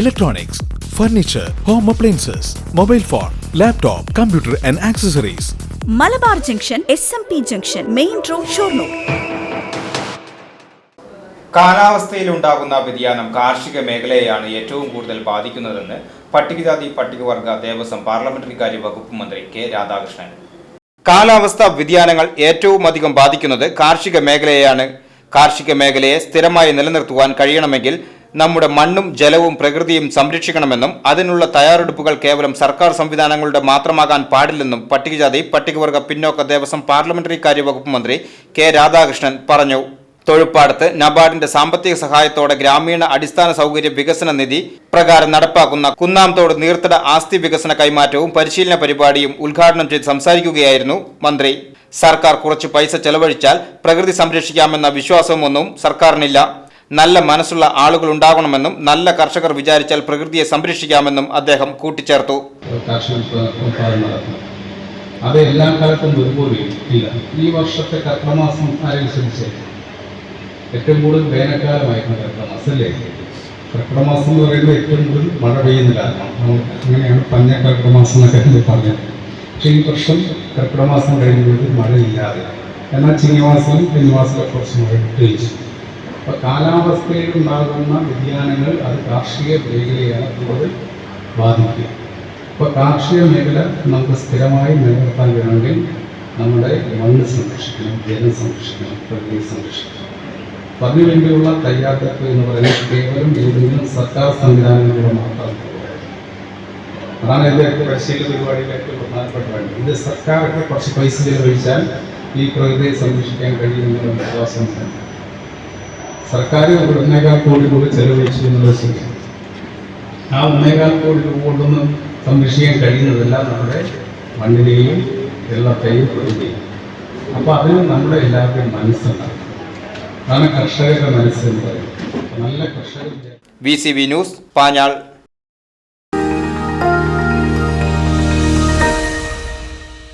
electronics, furniture home appliances mobile phone laptop computer and accessories Malabar junction S M P junction main road Shoranur. കാലാവസ്ഥയിലുണ്ടാകുന്ന വ്യതിയാനം കാർഷിക മേഖലയെയാണ് ഏറ്റവും കൂടുതൽ ബാധിക്കുന്നതെന്ന് പട്ടികജാതി പട്ടികവർഗ Devaswom parliamentary കാര്യ വകുപ്പ് മന്ത്രി കെ രാധാകൃഷ്ണൻ. കാലാവസ്ഥാ വ്യതിയാനങ്ങൾ ഏറ്റവും അധികം ബാധിക്കുന്നത് കാർഷിക മേഖലയെയാണ്. കാർഷിക മേഖലയെ സ്ഥിരമായി നിലനിർത്തുവാൻ കഴിയണമെങ്കിൽ നമ്മുടെ മണ്ണും ജലവും പ്രകൃതിയും സംരക്ഷിക്കണമെന്നും അതിനുള്ള തയ്യാറെടുപ്പുകൾ കേവലം സർക്കാർ സംവിധാനങ്ങളുടെ മാത്രമാകാൻ പാടില്ലെന്നും പട്ടികജാതി പട്ടികവർഗ പിന്നോക്ക ദേവസ്വം പാർലമെന്ററി കാര്യ വകുപ്പ് മന്ത്രി കെ രാധാകൃഷ്ണൻ പറഞ്ഞു. തൊഴുപ്പാടത്ത് നബാർഡിന്റെ സാമ്പത്തിക സഹായത്തോടെ ഗ്രാമീണ അടിസ്ഥാന സൗകര്യ വികസന നിധി പ്രകാരം നടപ്പാക്കുന്ന കുന്നാംതോട് നീർത്തട ആസ്തി വികസന കൈമാറ്റവും പരിശീലന പരിപാടിയും ഉദ്ഘാടനം ചെയ്ത് സംസാരിക്കുകയായിരുന്നു മന്ത്രി. സർക്കാർ കുറച്ച് പൈസ ചെലവഴിച്ചാൽ പ്രകൃതി സംരക്ഷിക്കാമെന്ന വിശ്വാസമൊന്നും സർക്കാരിനില്ല. നല്ല മനസ്സുള്ള ആളുകൾ ഉണ്ടാകണമെന്നും നല്ല കർഷകർ വിചാരിച്ചാൽ പ്രകൃതിയെ സംരക്ഷിക്കാമെന്നും അദ്ദേഹം കൂട്ടിച്ചേർത്തു. അത് എല്ലാ കാലത്തും ഒരുപോലെ ഇല്ല. ഈ വർഷത്തെ കർക്കമാസം അനുസരിച്ച് ഏറ്റവും കൂടുതൽ വേനൽക്കാലമായിരുന്നു കർക്കമാസം അല്ലേ? കർക്കിടമാസം എന്ന് പറയുന്നത് ഏറ്റവും കൂടുതൽ മഴ പെയ്യുന്ന കാലമാണ്. നമ്മൾ അങ്ങനെയാണ് പഞ്ഞ കർക്കടമാസം എന്നൊക്കെ പറഞ്ഞത്. പക്ഷേ ഈ വർഷം കർക്കടമാസം കഴിയുമ്പോൾ മഴയില്ലാതെ. എന്നാൽ ചിങ്ങമാസം കന്നിമാസമൊക്കെ കുറച്ച് മഴ പെയ്ച്ചു അപ്പോൾ കാലാവസ്ഥയിൽ ഉണ്ടാകുന്ന വ്യതിയാനങ്ങൾ അത് കാർഷിക മേഖലയാണ് കൂടുതൽ ബാധിക്കുക. അപ്പോൾ കാർഷിക മേഖല നമുക്ക് സ്ഥിരമായി നിലനിർത്താൻ വേണമെങ്കിൽ നമ്മുടെ മണ്ണ് സംരക്ഷിക്കണം ജലം സംരക്ഷിക്കണം പ്രകൃതി സംരക്ഷിക്കണം. അപ്പോൾ അതിനുവേണ്ടിയുള്ള തയ്യാറെടുപ്പ് എന്ന് പറയുന്നത് കേവലം ഏതെങ്കിലും സർക്കാർ സംവിധാനങ്ങളിലൂടെ മാത്രം അതാണ് എന്റെ പരിശീലന പരിപാടിയിലെ ഏറ്റവും പ്രധാനപ്പെട്ട കാര്യം ഇത് സർക്കാരൊക്കെ കുറച്ച് പൈസ ചെലവഴിച്ചാൽ ഈ പ്രകൃതിയെ സംരക്ഷിക്കാൻ കഴിയുമെന്നുള്ള വിശ്വാസമുണ്ട് സർക്കാർ ഒന്നേകാൽ കോടി രൂപ ചെലവഴിച്ചു എന്നുള്ള സ്ഥിതി. ആ ഒന്നേകാൽ കോടി രൂപ കൊണ്ടൊന്നും സംരക്ഷിക്കാൻ കഴിയുന്നതെല്ലാം നമ്മുടെ മണ്ണിനെയും വെള്ളത്തെയും പ്രകൃതിയും അപ്പോൾ അതിന് നമ്മുടെ എല്ലാവരുടെയും മനസ്സുണ്ടാകും അതാണ് കർഷകരുടെ മനസ്സെന്ന് പറയുന്നത്. നല്ല കർഷകർ V C V news Panjal